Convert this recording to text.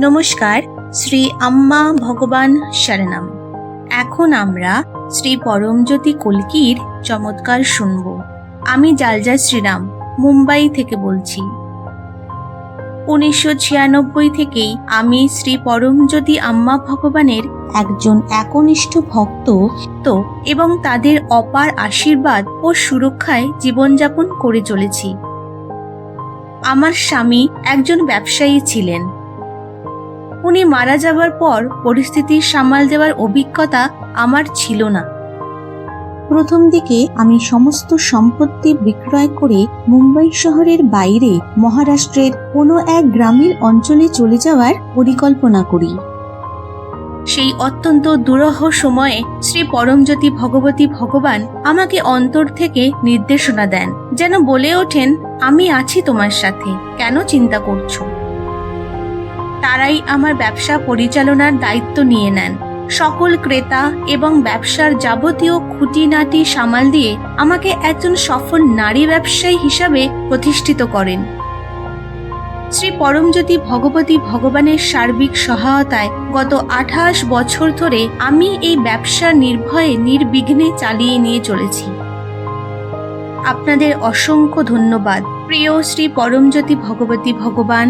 নমস্কার, শ্রী আম্মা ভগবান শরণম। এখন আমরা শ্রী পরমজ্যোতি কলকির চমৎকার শুনব। আমি জালজা শ্রীরাম, মুম্বাই থেকে বলছি। উনিশশো ছিয়ানব্বই থেকেই আমি শ্রী পরমজ্যোতি আম্মা ভগবানের একজন একনিষ্ঠ ভক্ত তো এবং তাদের অপার আশীর্বাদ ও সুরক্ষায় জীবনযাপন করে চলেছি। আমার স্বামী একজন ব্যবসায়ী ছিলেন। উনি মারা যাবার পর পরিস্থিতি সামাল দেওয়ার অভিজ্ঞতা আমার ছিল না। প্রথম দিকে আমি সমস্ত সম্পত্তি বিক্রয় করে মুম্বাই শহরের বাইরে মহারাষ্ট্রের কোনো এক গ্রামের অঞ্চলে চলে যাওয়ার পরিকল্পনা করি। সেই অত্যন্ত দুরহ সময়ে শ্রী পরমজ্যোতি ভগবতী ভগবান আমাকে অন্তর থেকে নির্দেশনা দেন, যেন বলে ওঠেন, আমি আছি তোমার সাথে। কেন চিন্তা করছ? তারাই আমার ব্যবসা পরিচালনার দায়িত্ব নিয়ে নেন। সকল ক্রেতা এবং ব্যবসার যাবতীয় খুঁটিনাটি সামাল দিয়ে আমাকে একজন সফল নারী ব্যবসায়ী হিসাবে প্রতিষ্ঠিত করেন। শ্রী পরমজ্যোতি ভগবতী ভগবানের সার্বিক সহায়তায় গত আঠাশ বছর ধরে আমি এই ব্যবসা নির্ভয়ে নির্বিঘ্নে চালিয়ে নিয়ে চলেছি। আপনাদের অসংখ্য ধন্যবাদ। প্রিয় শ্রী পরমজ্যোতি ভগবতী ভগবান